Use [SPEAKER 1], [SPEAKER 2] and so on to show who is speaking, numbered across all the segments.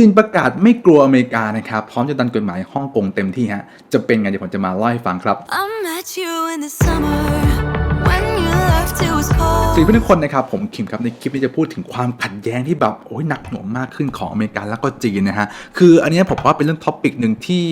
[SPEAKER 1] จีนประกาศไม่กลัวอเมริกานะครับ พร้อมจะดันกฎหมายฮ่องกงเต็มที่ฮะ จะเป็นไงเดี๋ยวผมจะมาเล่าให้ฟังครับ สวัส
[SPEAKER 2] cold.
[SPEAKER 1] ดีทุกคนนะครับผมคิมครับในคลิปนี้จะพูดถึงความขัดแย้งที่แบบโอ้ยหนักหน่วงมากขึ้นของอเมริกาแล้วก็จีนนะฮะคืออันนี้ผมว่าเป็นเรื่องท็อปิกหนึ่งที่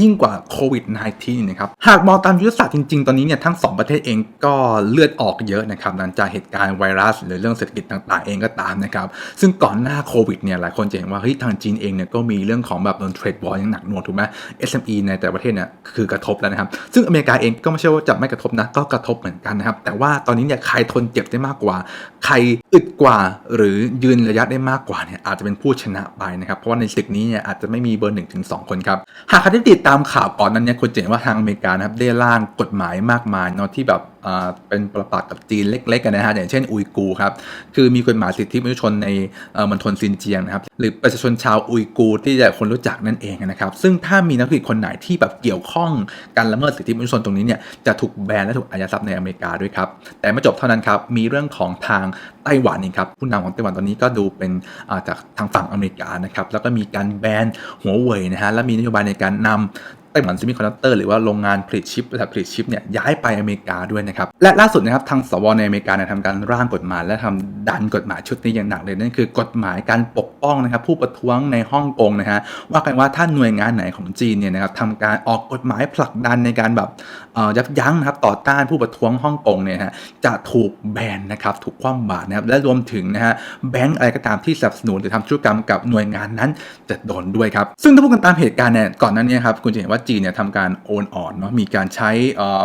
[SPEAKER 1] ยิ่งกว่าโควิด -19 นะครับหากมองตามยุทธศาสตร์จริง ๆ ตอนนี้เนี่ยทั้งสองประเทศเองก็เลือดออกเยอะนะครับหลังจากเหตุการณ์ไวรัส หรือเรื่องเศรษฐกิจต่างๆ เองก็ตามนะครับซึ่งก่อนหน้าโควิดเนี่ยหลายคนจะเห็นว่าเฮ้ยทางจีนเองเนี่ยก็มีเรื่องของแบบโดนเทรดวอร์ยังหนักหน่วงถูกไหม SME ในแต่ประเทศเนี่ยคือกระทบแล้วนะครับซึ่งอเมริกาเองก็ไม่ใช่ว่าจะไม่กระทบนะก็กระทบเหมือนกันนะครับแต่ว่าตอนนี้เนี่ยใครทนเจ็บได้มากกว่า ใครอึดกว่าหรือยืนระยะได้มากกว่าเนี่ยอาจจะเป็นผู้ชนะไปนะครับ เพราะว่าในศึกนี้เนี่ยอาจจะไม่มีเบอร์หนึ่งถึงสองคนครับ หากใครที่ติดตามข่าวก่อนนั้นเนี่ยคุณจะเห็นว่าทางอเมริกานะครับได้ร่างกฎหมายมากมายเนาะที่แบบเป็นประปักกับจีนเล็กๆกันนะฮะอย่างเช่นอุยกูครับคือมีกฎหมายสิทธิมนุษยชนในเอ่อมณฑลซินเจียงนะครับหรือประชาชนชาวอุยกูที่จะคนรู้จักนั่นเองนะครับซึ่งถ้ามีนักธุรกิจคนไหนที่แบบเกี่ยวข้องการละเมิดสิทธิมนุษยชนตรงนี้เนี่ยจะถูกแบนและถูกอายัดทรัพย์ในอเมริกาด้วยครับแต่ไม่จบเท่านั้นครับมีเรื่องของทางไต้หวันเองครับผู้นำของไต้หวันตอนนี้ก็ดูเป็นาจากทางฝั่งอเมริกานะครับแล้วก็มีการแบนหัวเว่ยนะฮะและมีนโยบายในการนำไต้หวันซิมิคอนดักเตอร์หรือว่าโรงงานผลิตชิปบริษัทผลิตชิปเนี่ยย้ายไปอเมริกาด้วยนะครับ และล่าสุดนะครับทางสวในอเมริกาเนี่ยทำการร่างกฎหมายและทำดันกฎหมายชุดนี้อย่างหนักเลยนั่นคือกฎหมายการปก ป้องนะครับผู้ประท้วงในฮ่องกงนะฮะว่ากันว่าถ้าหน่วยงานไหนของจีนเนี่ยนะครับทำการออกกฎหมายผลักดันในการแบบยับยั้งนะครับต่อต้านผู้ประท้วงฮ่องกงเนี่ยฮะจะถูกแบนนะครับถูกคว่ำบาตรนะครับและรวมถึงนะฮะแบงก์อะไรก็ตามที่สนับสนุนหรือทำธุรกรรมกับหน่วยงานนั้นจะโดนด้วยครับซึ่งถ้าพูดกันตามเหตุการณ์เนี่ยก่อนหนั้นเนี่ยครับคุณจะเห็นว่าจีนเนี่ยทำการโอนอ่อนเนาะมีการใช้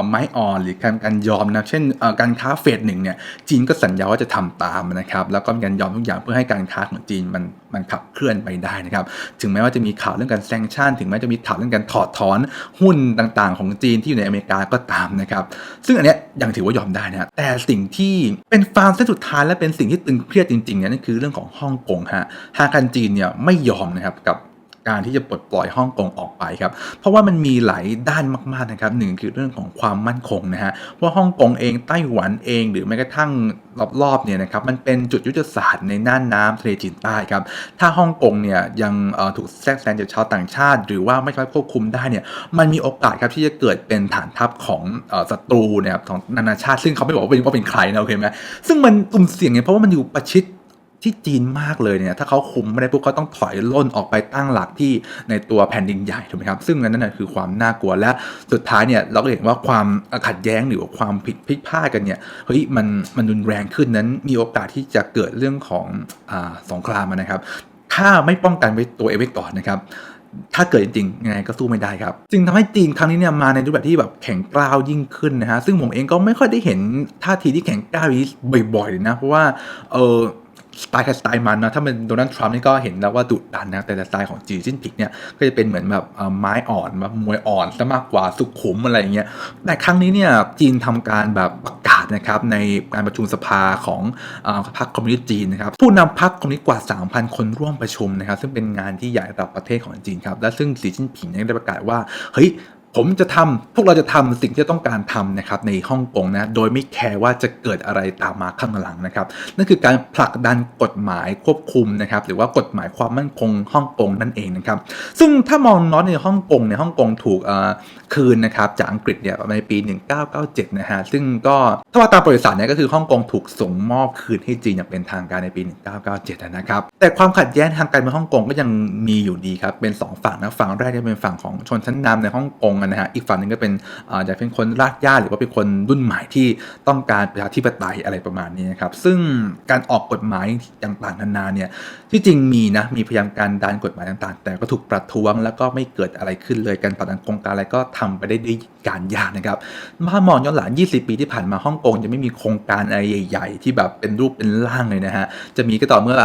[SPEAKER 1] ไม้อ่อนหรือการการยอมนะเช่นการค้าเฟสหนึ่งเนี่ยจีนก็สัญญาว่าจะทำตามนะครับแล้วก็มีการยอมทุกอย่างเพื่อให้การค้าของจีนมันมันขับเคลื่อนไปได้นะครับ ถึงแม้ว่าจะมีข่าวเรื่องการแซงชั่น ถึงแม้จะมีข่าวเรื่องการถอดถอนหุ้นต่างๆ ของจีนที่อยู่ในอเมริกาก็ตามนะครับ ซึ่งอันเนี้ยยังถือว่ายอมได้นะแต่สิ่งที่เป็นฟาร์มเส้นสุดท้ายและเป็นสิ่งที่ตึงเครียดจริงๆเนี่ยนั่นคือเรื่องของฮ่องกงฮะทางการจีนเนี่ยไม่ยอมนะครับกับ การที่จะปลดปล่อยฮ่องกงออกไปครับ เพราะว่ามันมีหลายด้านมากๆนะครับหนึ่งคือเรื่องของความมั่นคงนะฮะว่าฮ่องกงเองไต้หวันเองหรือแม้กระทั่งรอบๆเนี่ยนะครับมันเป็นจุดยุทธศาสตร์ในน่านน้ำทะเลจีนใต้ครับถ้าฮ่องกงเนี่ยยังถูกแทรกแซงจากชาวต่างชาติ หรือว่าไม่สามารถควบคุมได้เนี่ยมันมีโอกาสครับที่จะเกิดเป็นฐานทัพของศัตรูนี่ยครับของนานาชาติ ซึ่งเขาไม่บอกว่าเป็นว่าเป็นใครนะโอเคไหมซึ่งมันตุ่มเสี่ยงเนี่ยเพราะว่ามันอยู่ประชิด ที่จีนมากเลยเนี่ยถ้าเขาคุมไม่ได้ปุ๊บเขาต้องถอยล่นออกไปตั้งหลักที่ในตัวแผ่นดินใหญ่ถูกไหมครับซึ่งอันนั้นนะคือความน่ากลัวและสุดท้ายเนี่ยเราก็เห็นว่าความขัดแย้งหรือว่าความผิดพลิกพลาดกันเนี่ยเฮ้ยมันมันรุนแรงขึ้นนั้นมีโอกาสที่จะเกิดเรื่องของอสงครามนะครับ ถ้าไม่ป้องกันไว้ตัวเองไว้ก่อนนะครับถ้าเกิดจริงๆยังไงก็สู้ไม่ได้ครับ จึงทำให้จีนครั้งนี้เนี่ยมาในรูปแบบที่แบบแข็งกร้าวยิ่งขึ้นนะฮะซึ่งผมเองก็ไม่ค่อยได้เห็นท่าทีที่แข็งกร้าวนี้บ่อยๆเลยนะเพราะว่าเออ สไตล์ใครสไตล์มันนะถ้าเป็นโดนัลด์ทรัมป์นี่ก็เห็นแล้วว่าดุดันนะแต่สไตล์ของจีจิ้นผิงเนี่ยก็จะเป็นเหมือนแบบไม้อ่อนแบบมวยอ่อนซะมากกว่าสุขุมอะไรอย่างเงี้ยแต่ครั้งนี้เนี่ยจีนทำการแบบประกาศนะครับในการประชุมสภาของอพรรคคอมมิวนิสต์จีนนะครับผู้นำพรรคคอมมิวนิสต์กว่า 3,000 คนร่วมประชุมนะครับซึ่งเป็นงานที่ใหญ่ระดับประเทศของจีนครับและซึ่งสีจิ้นผิงได้ประกาศว่าเฮ้ย ผมจะทำพวกเราจะทำสิ่งที่ต้องการทำนะครับในฮ่องกงนะโดยไม่แคร์ว่าจะเกิดอะไรตามมาข้างหลังนะครับนั่นคือการผลักดันกฎหมายควบคุมนะครับหรือว่ากฎหมายความมั่นคงฮ่องกงนั่นเองนะครับซึ่งถ้ามองน้อยในฮ่องกงเนี่ยฮ่องกงถูกเออคืนนะครับจากอังกฤษเนี่ยในปี 1997 นะฮะซึ่งก็ถ้าว่าตามประวัติศาสตร์เนี่ยก็คือฮ่องกงถูกส่งมอบคืนให้จีนอย่างเป็นทางการในปี 1997 นะครับแต่ความขัดแย้งทางการเมืองฮ่องกงก็ยังมีอยู่ดีครับ เป็นสองฝั่งนะฝั่งแรกเนี่ยเป็นฝั่งของชนชั้นนำในฮ่องกงนะฮะอีกฝั่งหนึงก็เป็นอ่อจะเป็นคนรากหญ้าหรือว่าเป็นคนรุ่นใหม่ที่ต้องการประชาธิปไตยอะไรประมาณนี้นะครับ ซึ่งการออกกฎหมายต่างๆนานาเนี่ยที่จริงมีนะมีพยายามการดันกฎหมายต่างๆ แต่ก็ถูกประท้วงแล้วก็ไม่เกิดอะไรขึ้นเลยการผลักดันโครงการอะไรก็ทำไปได้ด้วยการยากนะครับถ้ามองย้อนหลัง 20 ปีที่ผ่านมาฮ่องกงจะไม่มีโครงการอะไรใหญ่ ๆ ที่แบบเป็นรูปเป็นร่างเลยนะฮะจะมีก็ต่อเมื่อ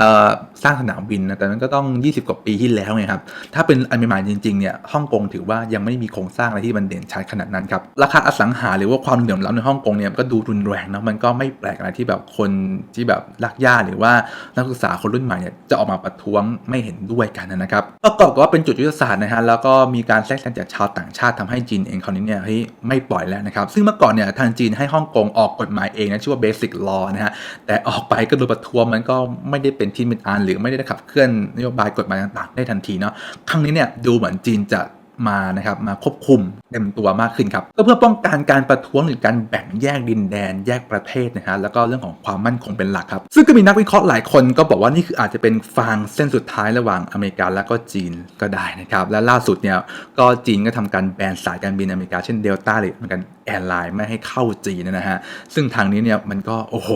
[SPEAKER 1] สร้างสนามบินนะแต่นั้นก็ต้อง 20 กว่าปีที่แล้วไงครับ ถ้าเป็นอันใหม่ๆจริงๆเนี่ยฮ่องกงถือว่ายังไม่มีโครงสร้างอะไรที่มันเด่นชัดขนาดนั้นครับ ราคาอสังหาหรือว่าความเหลื่อมล้ำในฮ่องกงเนี่ยก็ดูรุนแรงนะมันก็ไม่แปลกอะไรที่แบบคนที่แบบลักย่าหรือว่านักศึกษาคนรุ่นใหม่เนี่ยจะออกมาประท้วงไม่เห็นด้วยกันนะครับประกอบกับว่าเป็นจุดยุทธศาสตร์นะฮะแล้วก็มีการแทรกแซงจากชาวต่างชาติทำให้จีนเองคราวนี้เนี่ยเฮ้ยไม่ปล่อยแล้วนะครับซึ่งเมื่อก่อนเนี่ยทางจีนให้ฮ่องกงออกกฎหมายเองนะชื่อว่า Basic Law นะฮะแต่ออกไปก็โดนประท้วงมันก็ไม่ได้เป็นที่เป็นอันหรือไม่ได้ขับเคลื่อนนโยบายกฎหมายต่างๆ ได้ทันทีเนาะครั้งนี้เนี่ยดูเหมือนจีนจะมานะครับมาควบคุมเต็มตัวมากขึ้นครับก็เพื่อป้องกันการประท้วงหรือการแบ่งแยกดินแดนแยกประเทศนะฮะแล้วก็เรื่องของความมั่นคงเป็นหลักครับ ซึ่งก็มีนักวิเคราะห์หลายคนก็บอกว่านี่คืออาจจะเป็นฟางเส้นสุดท้ายระหว่างอเมริกาและก็จีนก็ได้นะครับและล่าสุดเนี่ยก็จีนก็ทำการแบนสายการบินอเมริกาเช่นเดลต้าหรือเหมือนกันแอร์ไลน์ไม่ให้เข้าจีนนะฮะซึ่งทางนี้เนี่ยมันก็โอ้โห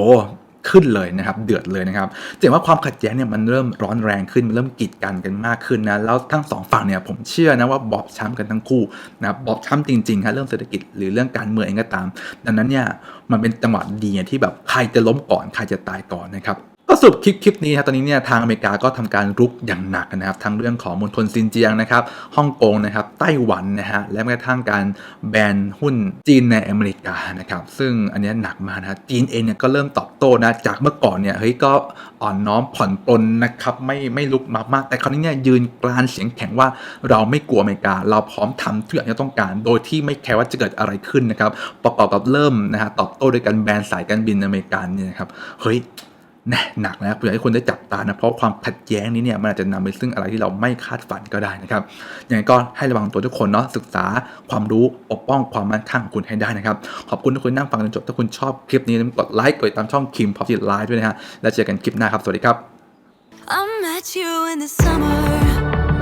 [SPEAKER 1] ขึ้นเลยนะครับ เดือดเลยนะครับจะเห็นว่าความขัดแย้งเนี่ยมันเริ่มร้อนแรงขึ้นมันเริ่มกีดกันกันมากขึ้นนะแล้วทั้งสองฝั่งเนี่ยผมเชื่อนะว่าบอบช้ำกันทั้งคู่นะบบอบช้ำจริงๆครับเรื่องเศรษฐกิจหรือเรื่องการเมืองเองก็ตาม ดังนั้นเนี่ยมันเป็นจังหวะดีที่แบบใครจะล้มก่อนใครจะตายก่อนนะครับ ก็สรุปคลิปคลิปนี้ครับตอนนี้เนี่ยทางอเมริกาก็ทำการรุกอย่างหนักนะครับทั้งเรื่องของมณฑลซินเจียงนะครับฮ่องกงนะครับไต้หวันนะฮะและแม้กระทั่งการแบนหุ้นจีนในอเมริกานะครับซึ่งอันนี้หนักมากนะจีนเองเนี่ยก็เริ่มตอบโต้นะจากเมื่อก่อนเนี่ยเฮ้ยก็อ่อนน้อมผ่อนปลนนะครับไม่ไม่ลุกมากมากแต่คราวนี้เนี่ยยืนกรานเสียงแข็งว่าเราไม่กลัวอเมริกา เราพร้อมทำทุกอย่างที่ต้องการ โดยที่ไม่แคร์ว่าจะเกิดอะไรขึ้นนะครับประกอบกับเริ่มนะฮะตอบโต้ด้วยการแบนสายการบินอเมริกันเนี่ยครับเฮ้ย น่หนักนะอยากให้คนได้จับตานะเพราะความขัดแย้งนี้เนี่ยมันอาจจะนำไปซึ่งอะไรที่เราไม่คาดฝันก็ได้นะครับอยังไงก็ให้ระวังตัวทุกคนเนาะศึกษาความรู้ปกป้องความมั่นคงของคุณให้ได้นะครับขอบคุณทุกคนนั่งฟังจนจบถ้าคุณชอบคลิปนี้อย่าลืมกดไลค์กดติดตามช่องคิมพอ p ิ t ไลฟ์ด้วยนะฮะแล้วเจอกันคลิปหน้าครับสวัสดีครับ
[SPEAKER 2] I met you in the summer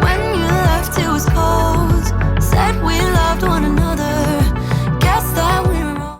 [SPEAKER 2] when you left. It was cold. Said we loved one another.